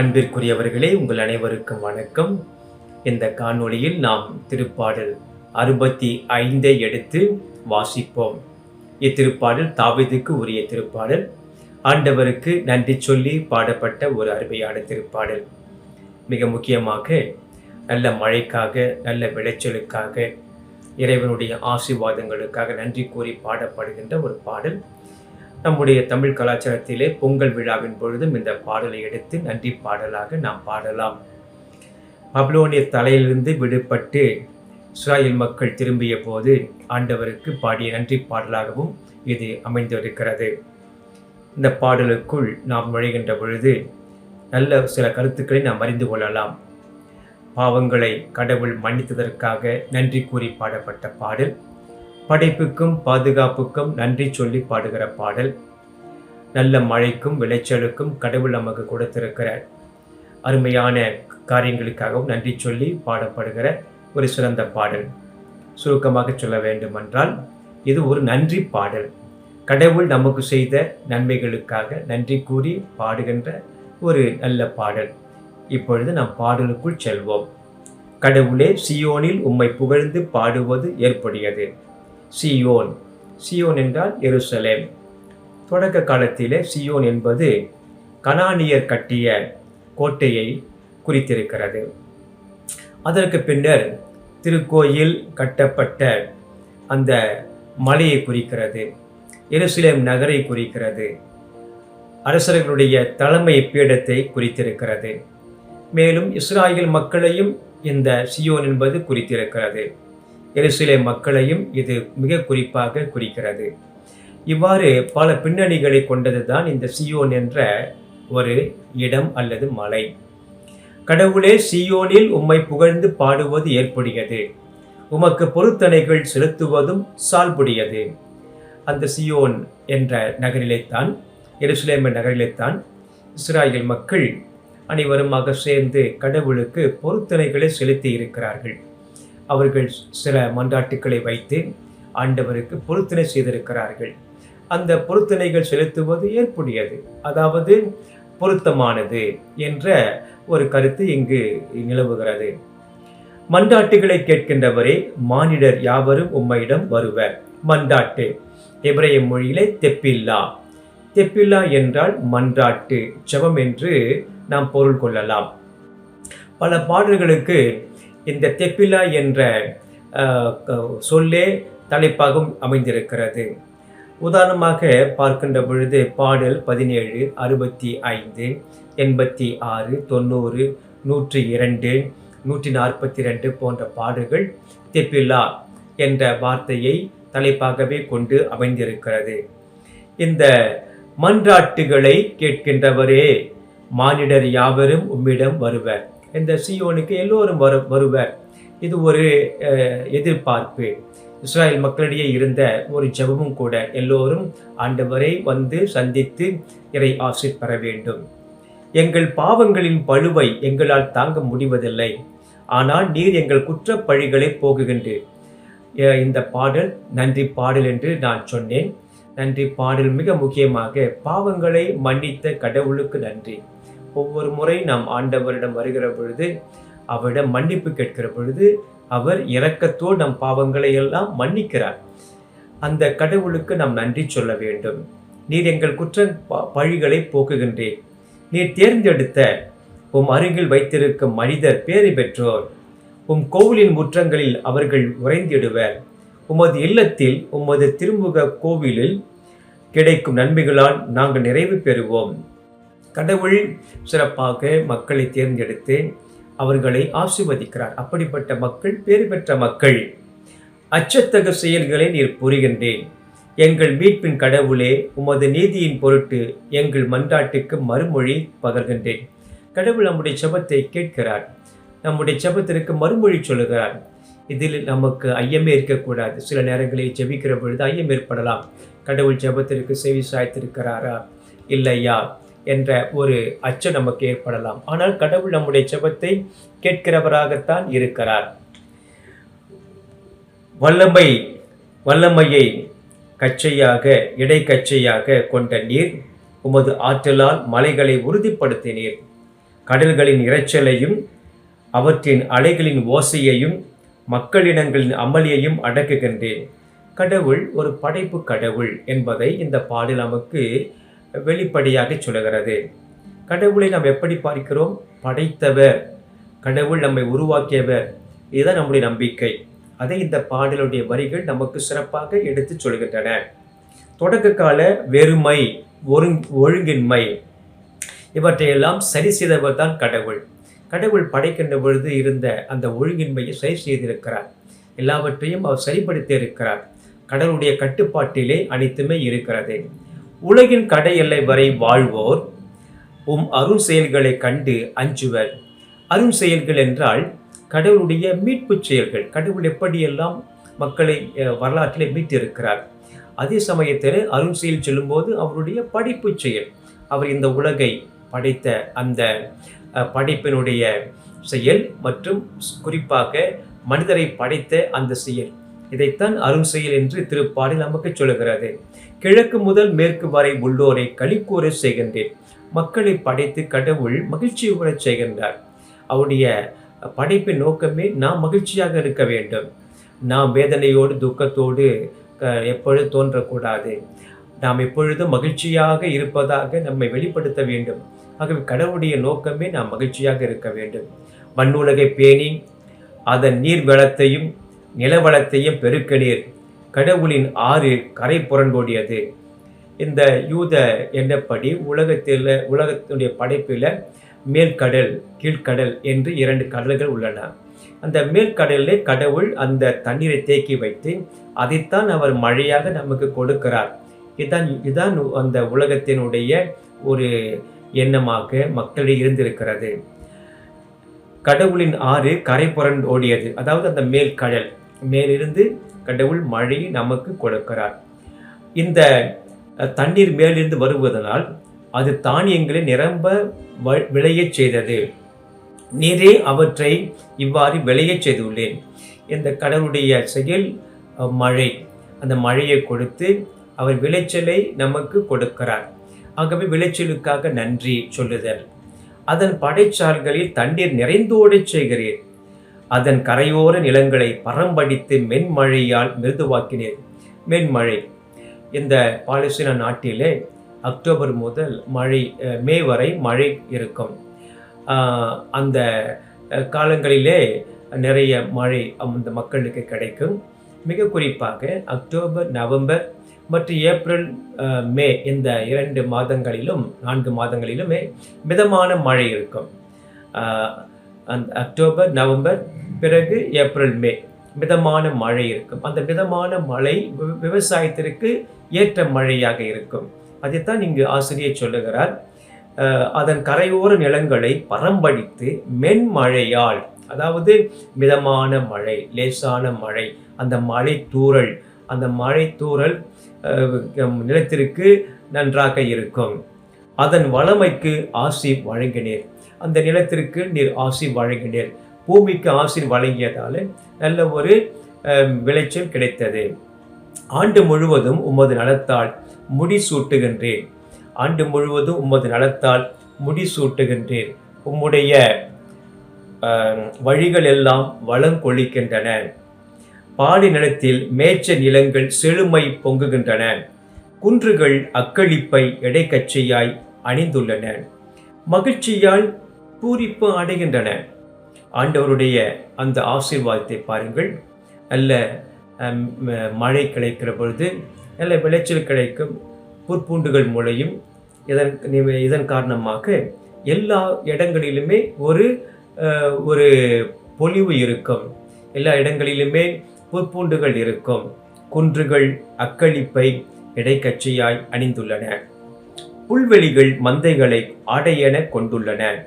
அன்பிற்குரியவர்களே உங்கள் அனைவருக்கும் வணக்கம். இந்த காணொளியில் நாம் திருப்பாடல் அறுபத்தி ஐந்தை எடுத்து வாசிப்போம். இத்திருப்பாடல் தாவிதுக்கு உரிய திருப்பாடல். ஆண்டவருக்கு நன்றி சொல்லி பாடப்பட்ட ஒரு அருமையான திருப்பாடல். மிக முக்கியமாக நல்ல மழைக்காக நல்ல விளைச்சலுக்காக இறைவனுடைய ஆசீர்வாதங்களுக்காக நன்றி கூறி பாடப்படுகின்ற ஒரு பாடல். நம்முடைய தமிழ் கலாச்சாரத்திலே பொங்கல் விழாவின் பொழுதும் இந்த பாடலை எடுத்து நன்றி பாடலாக நாம் பாடலாம். பப்லோனிய தலையிலிருந்து விடுபட்டு இஸ்ராயல் மக்கள் திரும்பிய போது ஆண்டவருக்கு பாடிய நன்றி பாடலாகவும் இது அமைந்திருக்கிறது. இந்த பாடலுக்குள் நாம் நுழைகின்ற பொழுது நல்ல சில கருத்துக்களை நாம் அறிந்து கொள்ளலாம். பாவங்களை கடவுள் மன்னித்ததற்காக நன்றி கூறி பாடப்பட்ட பாடல் படைப்புக்கும் பாதுகாப்புக்கும் நன்றி சொல்லி பாடுகிற பாடல். நல்ல மழைக்கும் விளைச்சலுக்கும் கடவுள் நமக்கு கொடுத்திருக்கிற அருமையான காரியங்களுக்காகவும் நன்றி சொல்லி பாடப்படுகிற ஒரு சிறந்த பாடல். சுருக்கமாக சொல்ல வேண்டுமென்றால் இது ஒரு நன்றி பாடல். கடவுள் நமக்கு செய்த நன்மைகளுக்காக நன்றி கூறி பாடுகின்ற ஒரு நல்ல பாடல். இப்பொழுது நாம் பாடலுக்குள் செல்வோம். கடவுளே சியோனில் உம்மை புகழ்ந்து பாடுவது ஏற்புடையது. சியோன். சியோன் என்றால் எருசலேம். தொடக்க காலத்திலே சியோன் என்பது கனானியர் கட்டிய கோட்டையை குறித்திருக்கிறது. அதற்கு பின்னர் திருக்கோயில் கட்டப்பட்ட அந்த மலையை குறிக்கிறது. எருசலேம் நகரை குறிக்கிறது. அரசர்களுடைய தலைமை பீடத்தை குறித்திருக்கிறது. மேலும் இஸ்ராயல் மக்களையும் இந்த சியோன் என்பது குறித்திருக்கிறது. எருசலேம் மக்களையும் இது மிக குறிப்பாக குறிக்கிறது. இவ்வாறு பல பின்னணிகளை கொண்டது தான் இந்த சியோன் என்ற ஒரு இடம் அல்லது மலை. கடவுளே சியோனில் உம்மை புகழ்ந்து பாடுவது ஏற்புடையது. உமக்கு பொருத்தனைகள் செலுத்துவதும் சால்புடையது. அந்த சியோன் என்ற நகரிலேத்தான் எருசலேம் நகரிலேத்தான் இஸ்ராயல் மக்கள் அனைவருமாக சேர்ந்து கடவுளுக்கு பொருத்தனைகளை செலுத்தி இருக்கிறார்கள். அவர்கள் சில மன்றாட்டுக்களை வைத்து ஆண்டவருக்கு பொருத்தனை செய்திருக்கிறார்கள். அந்த பொருத்தனைகள் செலுத்துவது ஏற்புடையது. அதாவது பொருத்தமானது என்ற ஒரு கருத்து இங்கு நிலவுகிறது. மன்றாட்டுகளை கேட்கின்றவரே மானிடர் யாவரும் உம்மையிடம் வருவர். மன்றாட்டு எபிரேய மொழியிலே தெப்பில்லா. தெப்பில்லா என்றால் மன்றாட்டு ஜெபம் என்று நாம் பொருள் கொள்ளலாம். பல பாடல்களுக்கு இந்த தெப்பிலா என்ற சொல்லே தலைப்பாகவும் அமைந்திருக்கிறது. உதாரணமாக பார்க்கின்ற பொழுது பாடல் பதினேழு அறுபத்தி ஐந்து எண்பத்தி ஆறு தொண்ணூறு நூற்றி இரண்டு நூற்றி நாற்பத்தி ரெண்டு போன்ற பாடல்கள் தெப்பிலா என்ற வார்த்தையை தலைப்பாகவே கொண்டு அமைந்திருக்கிறது. இந்த மன்றாட்டுகளை கேட்கின்றவரே மானிடர் யாவரும் உம்மிடம் வருவர். இந்த சியோனுக்கு எல்லோரும் வரு வருவர். இது ஒரு எதிர்பார்ப்பு. இஸ்ராயல் மக்களிடையே இருந்த ஒரு ஜபமும் கூட எல்லோரும் ஆண்டவரை வந்து சந்தித்து இறை ஆசி பெற வேண்டும். எங்கள் பாவங்களின் பழுவை எங்களால் தாங்க முடிவதில்லை. ஆனால் நீர் எங்கள் குற்ற பழிகளை போகுகின்றீர் இந்த பாடல் நன்றி பாடல் என்று நான் சொன்னேன். நன்றி பாடல் மிக முக்கியமாக பாவங்களை மன்னித்த கடவுளுக்கு நன்றி. ஒவ்வொரு முறை நாம் ஆண்டவரிடம் வருகிற பொழுது அவரிடம் மன்னிப்பு கேட்கிற பொழுது அவர் இரக்கத்தோடு நம் பாவங்களை எல்லாம் மன்னிக்கிறார். அந்த கடவுளுக்கு நாம் நன்றி சொல்ல வேண்டும். நீர் எங்கள் குற்ற பழிகளை போக்குகின்றேன் நீர் தேர்ந்தெடுத்த உம் அருகில் வைத்திருக்கும் மனிதர் பேறு பெற்றோர். உம் கோவிலின் முற்றங்களில் அவர்கள் உறைந்திடுவர். உமது இல்லத்தில் உமது திருமுக கோவிலில் கிடைக்கும் நன்மைகளால் நாங்கள் நிறைவு பெறுவோம். கடவுள் சிறப்பாக மக்களை தேர்ந்தெடுத்து அவர்களை ஆசிர்வதிக்கிறார். அப்படிப்பட்ட மக்கள் பேறு பெற்ற மக்கள் அச்சத்தக செயல்களை நீர் புரிகின்றேன். எங்கள் மீட்பின் கடவுளே உமது நீதியின் பொருட்டு எங்கள் மன்றாட்டுக்கு மறுமொழி பகர்கின்றேன். கடவுள் நம்முடைய செபத்தை கேட்கிறார். நம்முடைய செபத்திற்கு மறுமொழி சொல்லுகிறார். இதில் நமக்கு ஐயமே இருக்கக்கூடாது. சில நேரங்களில் ஜெபிக்கிற பொழுது ஐயம் ஏற்படலாம். கடவுள் ஜெபத்திற்கு செவி சாய்த்திருக்கிறாரா? இல்லையா? என்ற ஒரு அச்சம் நமக்கு ஏற்படலாம். ஆனால் கடவுள் நம்முடைய ஜெபத்தை கேட்கிறவராகத்தான் இருக்கிறார். வல்லமை வல்லமையை கச்சையாக இடைக்கச்சையாக கொண்ட நீர் உமது ஆற்றலால் மலைகளை உறுதிப்படுத்தினீர். கடல்களின் இரைச்சலையும் அவற்றின் அலைகளின் ஓசையையும் மக்களினங்களின் அமளியையும் அடக்குகின்றேன். கடவுள் ஒரு படைப்பு கடவுள் என்பதை இந்த பாடல் நமக்கு வெளிப்படையாக சொல்லுகிறது. கடவுளை நாம் எப்படி பார்க்கிறோம்? படைத்தவர். கடவுள் நம்மை உருவாக்கியவர். இதுதான் நம்முடைய நம்பிக்கை. அதை இந்த பாடலுடைய வரிகள் நமக்கு சிறப்பாக எடுத்து சொல்கின்றன. தொடக்க கால வெறுமை ஒருங் ஒழுங்கின்மை. இவற்றையெல்லாம் சரி செய்தவர் தான் கடவுள். கடவுள் படைக்கின்ற பொழுது இருந்த அந்த ஒழுங்கின்மையை சரி செய்திருக்கிறார். எல்லாவற்றையும் அவர் சரிப்படுத்தி இருக்கிறார் கடவுளுடைய கட்டுப்பாட்டிலே அனைத்துமே இருக்கிறது. உலகின் கடை எல்லை வரை வாழ்வோர் உம் அருண் செயல்களை கண்டு அஞ்சுவர். அருண் செயல்கள் என்றால் கடவுளுடைய மீட்பு செயல்கள். கடவுள் எப்படியெல்லாம் மக்களை வரலாற்றில் வரலாற்றிலே மீட்டிருக்கிறார். அதே சமயத்தில் அருண் செயல் செல்லும்போது அவருடைய படிப்பு செயல். அவர் இந்த உலகை படைத்த அந்த படைப்பினுடைய செயல் மற்றும் குறிப்பாக மனிதரை படைத்த அந்த செயல். இதைத்தான் அரும் செயல் என்று திருப்பாடல் நமக்கு சொல்லுகிறது. கிழக்கு முதல் மேற்கு வரை உள்ளோரை களிக்கூற செய்கின்றேன். மக்களை படைத்து கடவுள் மகிழ்ச்சி உறச் செய்கின்றார். அவருடைய படைப்பின் நோக்கமே நாம் மகிழ்ச்சியாக இருக்க வேண்டும். நாம் வேதனையோடு துக்கத்தோடு க- எப்பொழுது தோன்றக்கூடாது. நாம் எப்பொழுதும் மகிழ்ச்சியாக இருப்பதாக நம்மை வெளிப்படுத்த வேண்டும். ஆகவே கடவுளுடைய நோக்கமே நாம் மகிழ்ச்சியாக இருக்க வேண்டும். மண்ணுலகை பேணி அதன் நீர் வளத்தையும் நிலவளத்தையும் பெருக்க நீர் கடவுளின் ஆறு கரை புரண்டோடியது. இந்த யூத எண்ணப்படி உலகத்தில் உலகத்தினுடைய படைப்பில் மேற்கடல் கீழ்க்கடல் என்று இரண்டு கடல்கள் உள்ளன. அந்த மேல்கடலில் கடவுள் அந்த தண்ணீரை தேக்கி வைத்து அதைத்தான் அவர் மழையாக நமக்கு கொடுக்கிறார். இதுதான் இதுதான் அந்த உலகத்தினுடைய ஒரு எண்ணமாக மக்களிடையே இருந்திருக்கிறது. கடவுளின் ஆறு கரை புரண்டு ஓடியது அதாவது அந்த மேல் கடல் மேலிருந்து கடவுள் மழையை நமக்கு கொடுக்கிறார். இந்த தண்ணீர் மேலிருந்து வருவதனால் அது தானியங்களை நிரம்ப வ- விளையச் செய்தது. நீரே அவற்றை இவ்வாறு விளையச் செய்துள்ளேன். இந்த கடவுளுடைய செயல் மழை. அந்த மழையை கொடுத்து அவர் விளைச்சலை நமக்கு கொடுக்கிறார். ஆகவே விளைச்சலுக்காக நன்றி சொல்லுதல். அதன் படைச்சால்களில் தண்ணீர் நிறைந்தோடச் செய்கிறீர் அதன் கரையோர நிலங்களை பரம்படித்து மென்மழையால் மிருதுவாக்கினீர். மென்மழை. இந்த பாலஸ்தீன நாட்டிலே அக்டோபர் முதல் மழை மே வரை மழை இருக்கும். அந்த காலங்களிலே நிறைய மழை அந்த மக்களுக்கு கிடைக்கும். மிக குறிப்பாக அக்டோபர் நவம்பர் மற்றும் ஏப்ரல் மே இந்த இரண்டு மாதங்களிலும் நான்கு மாதங்களிலுமே மிதமான மழை இருக்கும். அந்த அக்டோபர் நவம்பர் பிறகு ஏப்ரல் மே. மிதமான மழை இருக்கும். அந்த மிதமான மழை விவசாயத்திற்கு ஏற்ற மழையாக இருக்கும். அதைத்தான் இங்கு ஆசிரியர் சொல்லுகிறார். அதன் கரையோர நிலங்களை பரம்படித்து மென்மழையால் அதாவது மிதமான மழை லேசான மழை அந்த மழை தூறல் அந்த மழை தூறல் நிலத்திற்கு நன்றாக இருக்கும். அதன் வளமைக்கு ஆசி வழங்கினீர். அந்த நிலத்திற்கு நீர் ஆசி வழங்கினீர். பூமிக்கு ஆசி வழங்கியதால் நல்ல ஒரு விளைச்சல் கிடைத்தது. ஆண்டு முழுவதும் உமது நலத்தால் முடி சூட்டுகின்றேன் ஆண்டு முழுவதும் உமது நலத்தால் முடி சூட்டுகின்றேன் உம்முடைய வழிகள் எல்லாம் வளம் கொளிக்கின்றன பாடி நிலத்தில் மேய்ச்ச நிலங்கள் செழுமை பொங்குகின்றன. குன்றுகள் அக்களிப்பை எடைக்கச்சையாய் அணிந்துள்ளன. மகிழ்ச்சியால் பூரிப்பு அடைகின்றன. ஆண்டவருடைய அந்த ஆசீர்வாதத்தை பாருங்கள். நல்ல ம- மழை கிடைக்கிற பொழுது நல்ல விளைச்சல் கிடைக்கும் புற்பூண்டுகள் முளையும். இதன் இதன் காரணமாக எல்லா இடங்களிலுமே ஒரு ஒரு பொலிவு இருக்கும். எல்லா இடங்களிலுமே புற்பூண்டுகள் இருக்கும். குன்றுகள் அக்களிப்பை இடைக்கட்சியாய் அணிந்துள்ளன. புல்வெளிகள் மந்தைகளை ஆடையென கொண்டுள்ளன.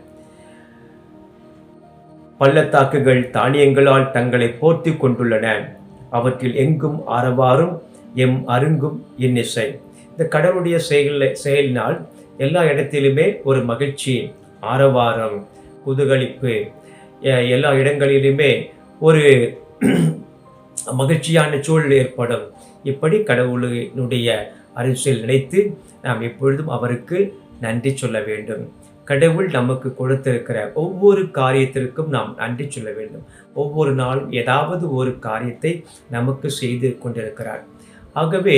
பள்ளத்தாக்குகள் தானியங்களால் தங்களை போர்த்தி கொண்டுள்ளன. அவற்றில் எங்கும் ஆரவாரும் எம் அருங்கும் இன்னிசை இந்த கடவுளுடைய செயல செயலினால் எல்லா இடத்திலுமே ஒரு மகிழ்ச்சி ஆரவாரம் குதூகலிப்பு எல்லா இடங்களிலுமே ஒரு மகிழ்ச்சியான சூழல் ஏற்படும். இப்படி கடவுளினுடைய அரசியல் நினைத்து நாம் எப்பொழுதும் அவருக்கு நன்றி சொல்ல வேண்டும். கடவுள் நமக்கு கொடுத்திருக்கிற ஒவ்வொரு காரியத்திற்கும் நாம் நன்றி சொல்ல வேண்டும். ஒவ்வொரு நாளும் ஏதாவது ஒரு காரியத்தை நமக்கு செய்து கொண்டிருக்கிறார். ஆகவே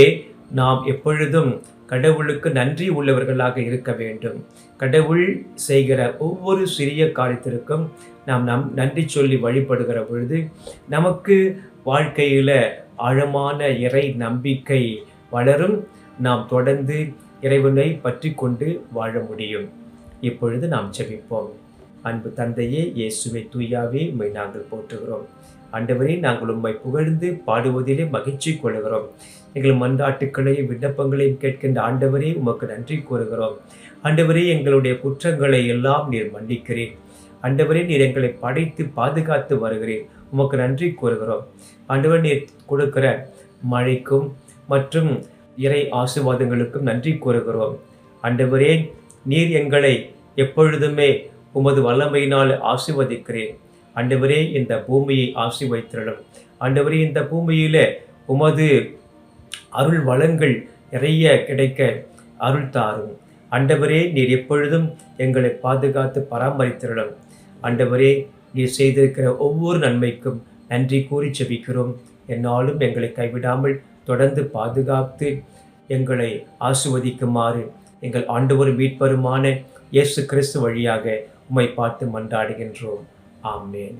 நாம் எப்பொழுதும் கடவுளுக்கு நன்றி உள்ளவர்களாக இருக்க வேண்டும். கடவுள் செய்கிற ஒவ்வொரு சிறிய காரியத்திற்கும் நாம் நம் நன்றி சொல்லி வழிபடுகிற பொழுது நமக்கு வாழ்க்கையில் ஆழமான இறை நம்பிக்கை வளரும். நாம் தொடர்ந்து இறைவனை பற்றி கொண்டு வாழ முடியும். இப்பொழுது நாம் ஜெபிப்போம். அன்பு தந்தையே இயேசுவை தூயாவே உண்மை நாங்கள் போற்றுகிறோம். ஆண்டவரே நாங்கள் உம்மை புகழ்ந்து பாடுவதிலே மகிழ்ச்சி கொள்கிறோம் எங்கள் மன்றாட்டுக்களையும் விண்ணப்பங்களையும் கேட்கின்ற ஆண்டவரே உமக்கு நன்றி கூறுகிறோம். ஆண்டவரே எங்களுடைய குற்றங்களை எல்லாம் நீர் மன்னிக்கிறேன் ஆண்டவரே நீர் எங்களை படைத்து பாதுகாத்து வருகிறேன் உமக்கு நன்றி கூறுகிறோம். ஆண்டவர் நீர் கொடுக்கிற மழைக்கும் மற்றும் இறை ஆசீர்வாதங்களுக்கும் நன்றி கூறுகிறோம். ஆண்டவரே நீர் எங்களை எப்பொழுதுமே உமது வல்லமையினால் ஆசிர்வதிக்கிறேன். ஆண்டவரே இந்த பூமியை ஆசீர்வதித்திரளும் ஆண்டவரே இந்த பூமியில் உமது அருள் வளங்கள் நிறைய கிடைக்க அருள் தாரும். ஆண்டவரே நீர் எப்பொழுதும் எங்களை பாதுகாத்து பராமரித்திரளும் ஆண்டவரே நீர் செய்திருக்கிற ஒவ்வொரு நன்மைக்கும் நன்றி கூறி செபிக்கிறோம். என்னாலும் எங்களை கைவிடாமல் தொடர்ந்து பாதுகாத்து எங்களை ஆசுவதிக்குமாறு எங்கள் ஆண்டவர் மீட்பருமான இயேசு கிறிஸ்து வழியாக உம்மை பார்த்து மன்றாடுகின்றோம். ஆமேன்.